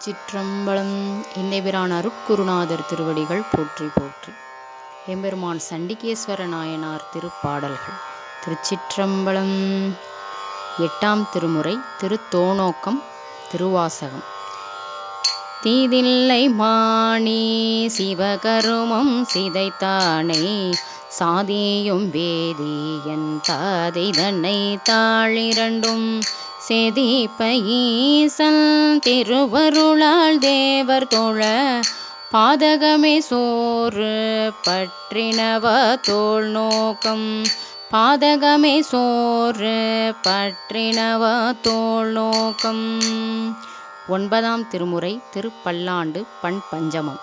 திருச்சிற்றம்பலம் இன்னைபிரான் அருட்குருநாதர் திருவடிகள் போற்றி போற்றி. எம்பெருமான் சண்டிகேஸ்வர நாயனார் திருப்பாடல்கள். திருச்சிற்றம்பலம் எட்டாம் திருமுறை திருத்தோணோக்கம் திருவாசகம். தீதில்லை மாணி சிவகருமம் சிதைத்தானை சாதியும் வேதியன் தாதை தன்னை தாழிரண்டும் செதிப்பயீசல் திருவருளால் தேவர் தோழ பாதகமே சோறு பற்றினவ தோல் நோக்கம். பாதகமே சோறு பற்றினவ தோல் நோக்கம். ஒன்பதாம் திருமுறை திருப்பல்லாண்டு பண் பஞ்சமம்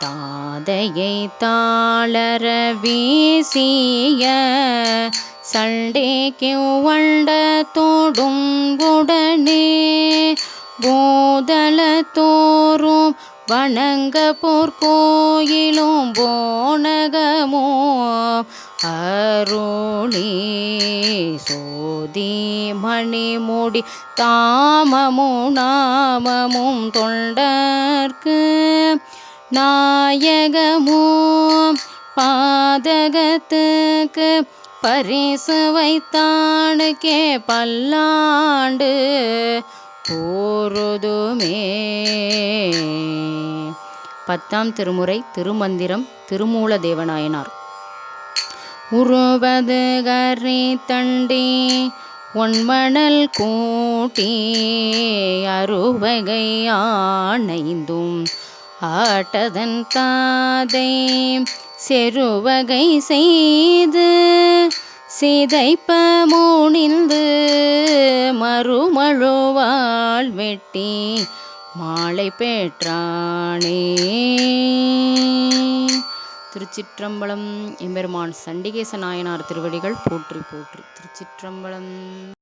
தாதையை தாளர வீசிய சண்டேக்கு வண்ட தோடும் உடனே போதல தோறும் வணங்க போர்க்கோயிலும் போனகமோ அருளி சோதி மணிமுடி தாமமும் நாமமும் தொண்டர்க்கு நாயகமும் பாதகத்துக்கு பரிசு வைத்தானுக்கே பல்லாண்டு போருதுமே. பத்தாம் திருமுறை திருமந்திரம் திருமூல தேவநாயனார். உருவது கரி தண்டி ஒன்மணல் கூட்டி அருவகை ஆணைந்தும் ஆட்டதன் தாதை செருவகை செய்து சிதைப்ப முனிந்து மறுமழுவாள் வெட்டி மாலை பெற்றானே. திருச்சிற்றம்பலம் எம்பெருமான் சண்டிகேச நாயனார் திருவடிகள் போற்றி போற்றி. திருச்சிற்றம்பலம்